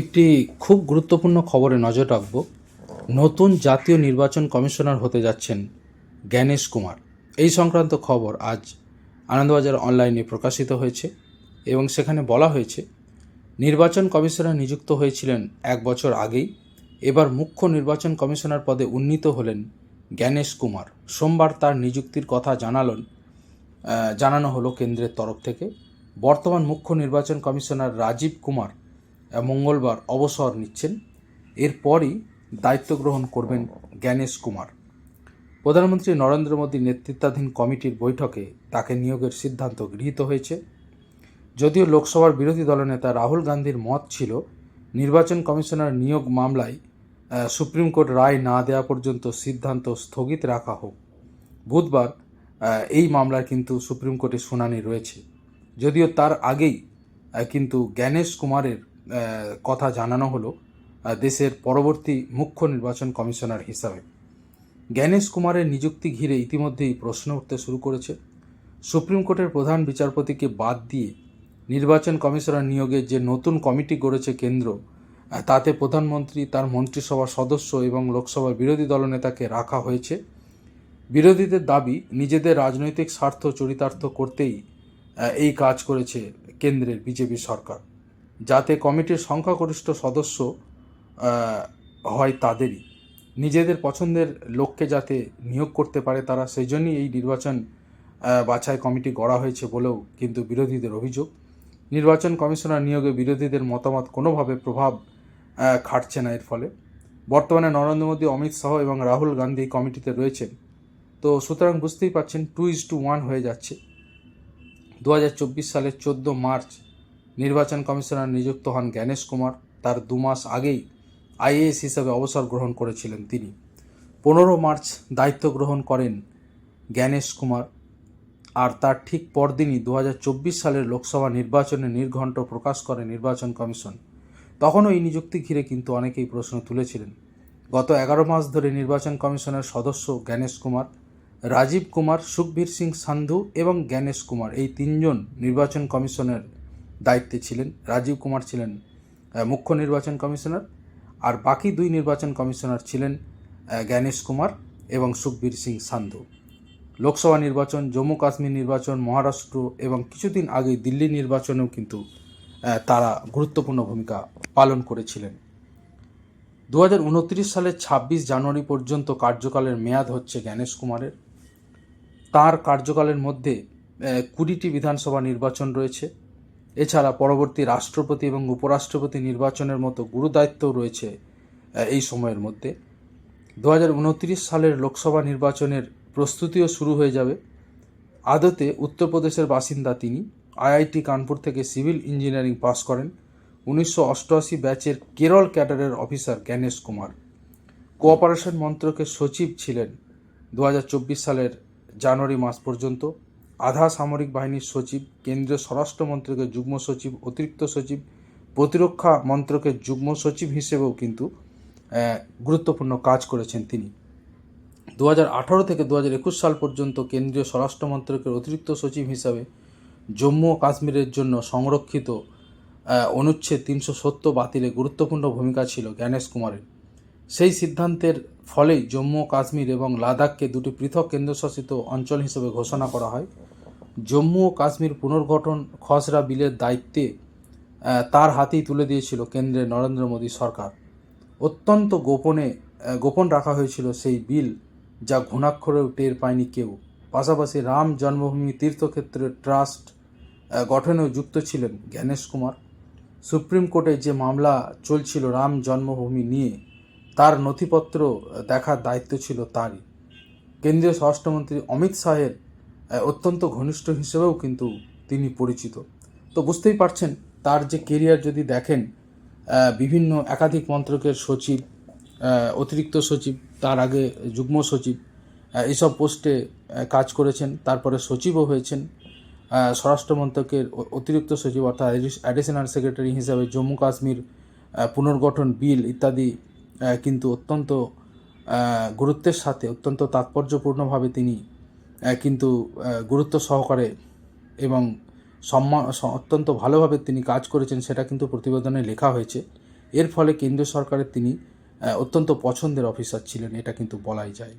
একটি খুব গুরুত্বপূর্ণ খবরে নজর রাখব। নতুন জাতীয় নির্বাচন কমিশনার হতে যাচ্ছেন জ্ঞানেশ কুমার। এই সংক্রান্ত খবর আজ আনন্দবাজার অনলাইনে প্রকাশিত হয়েছে এবং সেখানে বলা হয়েছে, নির্বাচন কমিশনার নিযুক্ত হয়েছিলেন এক বছর আগেই। এবার মুখ্য নির্বাচন কমিশনার পদে উন্নীত হলেন জ্ঞানেশ কুমার। সোমবার তার নিযুক্তির কথা জানালেন জানানো হলো কেন্দ্রের তরফ থেকে। বর্তমান মুখ্য নির্বাচন কমিশনার রাজীব কুমার মঙ্গলবার অবসর নিচ্ছেন। এরপরই দায়িত্ব গ্রহণ করবেন জ্ঞানেশ কুমার। প্রধানমন্ত্রী নরেন্দ্র মোদীর নেতৃত্বাধীন কমিটির বৈঠকে তাকে নিয়োগের সিদ্ধান্ত গৃহীত হয়েছে। যদিও লোকসভার বিরোধী দলনেতা রাহুল গান্ধীর মত ছিল, নির্বাচন কমিশনার নিয়োগ মামলায় সুপ্রিম কোর্ট রায় না দেওয়া পর্যন্ত সিদ্ধান্ত স্থগিত রাখা হোক। বুধবার এই মামলার কিন্তু সুপ্রিম কোর্টে শুনানি রয়েছে। যদিও তার আগেই কিন্তু জ্ঞানেশ কুমারের কথা জানানো হলো দেশের পরবর্তী মুখ্য নির্বাচন কমিশনার হিসাবে। জ্ঞানেশ কুমারের নিযুক্তি ঘিরে ইতিমধ্যেই প্রশ্ন উঠতে শুরু করেছে। সুপ্রিম কোর্টের প্রধান বিচারপতিকে বাদ দিয়ে নির্বাচন কমিশনার নিয়োগের যে নতুন কমিটি গড়েছে কেন্দ্র তাতে প্রধানমন্ত্রী, তার মন্ত্রিসভার সদস্য এবং লোকসভার বিরোধী দলনেতাকে রাখা হয়েছে। বিরোধীদের দাবি, নিজেদের রাজনৈতিক স্বার্থ চরিতার্থ করতেই এই কাজ করেছে কেন্দ্রের বিজেপি সরকার। যাতে কমিটির সংখ্যাগরিষ্ঠ সদস্য হয় তাদেরই। নিজেদের পছন্দের লোককে যাতে নিয়োগ করতে পারে তারা, সেই জন্যই এই নির্বাচন বাছাই কমিটি গড়া হয়েছে বলেও কিন্তু বিরোধীদের অভিযোগ। নির্বাচন কমিশনার নিয়োগে বিরোধীদের মতামত কোনোভাবে প্রভাব খাটছে না এর ফলে। বর্তমানে নরেন্দ্র মোদী, অমিত শাহ এবং রাহুল গান্ধী কমিটিতে রয়েছেন। তো সুতরাং বুঝতেই পারছেন, টু ইজ টু ওয়ান হয়ে যাচ্ছে। দু হাজার চব্বিশ সালের চোদ্দ মার্চ নির্বাচন কমিশনার নিযুক্ত হন জ্ঞানেশ কুমার। তার দু মাস আগেই আইএএস হিসাবে অবসর গ্রহণ করেছিলেন তিনি। পনেরো মার্চ দায়িত্ব গ্রহণ করেন জ্ঞানেশ কুমার। আর তার ঠিক পরদিনই দু হাজার চব্বিশ সালের লোকসভা নির্বাচনে নির্ঘণ্ট প্রকাশ করে নির্বাচন কমিশন। তখনও এই নিযুক্তি ঘিরে কিন্তু অনেকেই প্রশ্ন তুলেছিলেন। গত এগারো মাস ধরে নির্বাচন কমিশনের সদস্য জ্ঞানেশ কুমার, রাজীব কুমার, সুখবীর সিং সান্ধু এবং জ্ঞানেশ কুমার এই তিনজন নির্বাচন কমিশনের দায়িত্বে ছিলেন, রাজীব কুমার ছিলেন মুখ্য নির্বাচন কমিশনার, আর বাকি দুই নির্বাচন কমিশনার ছিলেন জ্ঞানেশ কুমার এবং সুখবীর সিং সান্ধু। লোকসভা নির্বাচন, জম্মু কাশ্মীর নির্বাচন, মহারাষ্ট্র এবং কিছুদিন আগে দিল্লি নির্বাচনেও কিন্তু তারা গুরুত্বপূর্ণ ভূমিকা পালন করেছিলেন। দু হাজার উনত্রিশ সালের ছাব্বিশ জানুয়ারি পর্যন্ত কার্যকালের মেয়াদ হচ্ছে জ্ঞানেশ কুমারের। তার কার্যকালের মধ্যে কুড়িটি বিধানসভা নির্বাচন রয়েছে। এছাড়া পরবর্তী রাষ্ট্রপতি এবং উপরাষ্ট্রপতি নির্বাচনের মতো গুরুদায়িত্ব রয়েছে এই সময়ের মধ্যে। দু হাজার উনত্রিশ সালের লোকসভা নির্বাচনের প্রস্তুতিও শুরু হয়ে যাবে। আদতে উত্তরপ্রদেশের বাসিন্দা তিনি আইআইটি কানপুর থেকে সিভিল ইঞ্জিনিয়ারিং পাস করেন। উনিশশো অষ্টআশি ব্যাচের কেরল ক্যাডারের অফিসার জ্ঞানেশ কুমার। কোঅপারেশন মন্ত্রকের সচিব ছিলেন দু হাজার চব্বিশ সালের জানুয়ারি মাস পর্যন্ত। আধা সামরিক বাহিনীর সচিব, কেন্দ্রীয় স্বরাষ্ট্র মন্ত্রকের যুগ্ম সচিব, অতিরিক্ত সচিব, প্রতিরক্ষা মন্ত্রকের যুগ্ম সচিব হিসেবেও কিন্তু গুরুত্বপূর্ণ কাজ করেছেন তিনি। দু থেকে দু সাল পর্যন্ত কেন্দ্রীয় স্বরাষ্ট্র মন্ত্রকের অতিরিক্ত সচিব হিসাবে জম্মু ও কাশ্মীরের জন্য সংরক্ষিত অনুচ্ছেদ তিনশো সত্তর বাতিলে গুরুত্বপূর্ণ ভূমিকা ছিল জ্ঞানেশ কুমারের। সেই সিদ্ধান্তের ফলেই জম্মু ও কাশ্মীর এবং লাদাখকে দুটি পৃথক কেন্দ্রশাসিত অঞ্চল হিসেবে ঘোষণা করা হয়। জম্মু ও কাশ্মীর পুনর্গঠন খসড়া বিলের দায়িত্বে তার হাতেই তুলে দিয়েছিল কেন্দ্রের নরেন্দ্র মোদী সরকার। অত্যন্ত গোপনে গোপন রাখা হয়েছিল সেই বিল যা ঘুণাক্ষরেও টের পায়নি কেউ। পাশাপাশি রাম জন্মভূমি তীর্থক্ষেত্র ট্রাস্ট গঠনেও যুক্ত ছিলেন জ্ঞানেশ কুমার। সুপ্রিম কোর্টে যে মামলা চলছিল রাম জন্মভূমি নিয়ে, তার নথিপত্র দেখার দায়িত্ব ছিল তারই। কেন্দ্রীয় স্বরাষ্ট্রমন্ত্রী অমিত শাহের অত্যন্ত ঘনিষ্ঠ হিসেবেও কিন্তু তিনি পরিচিত। তো বুঝতেই পারছেন তার যে কেরিয়ার যদি দেখেন বিভিন্ন একাধিক মন্ত্রকের সচিব অতিরিক্ত সচিব তার আগে যুগ্ম সচিব আহ, এইসব পোস্টে কাজ করেছেন তারপরে সচিবও হয়েছেন। স্বরাষ্ট্র মন্ত্রকের অতিরিক্ত সচিব অর্থাৎ অ্যাডিশনাল সেক্রেটারি হিসাবে জম্মু কাশ্মীর পুনর্গঠন বিল ইত্যাদি কিন্তু অত্যন্ত গুরুত্বের সাথে অত্যন্ত তাৎপর্যপূর্ণভাবে তিনি কিন্তু গুরুত্ব সহকারে এবং সম্মান অত্যন্ত ভালোভাবে তিনি কাজ করেছেন সেটা কিন্তু প্রতিবেদনে লেখা হয়েছে। এর ফলে কেন্দ্রীয় সরকারের তিনি অত্যন্ত পছন্দের অফিসার ছিলেন, এটা কিন্তু বলাই যায়।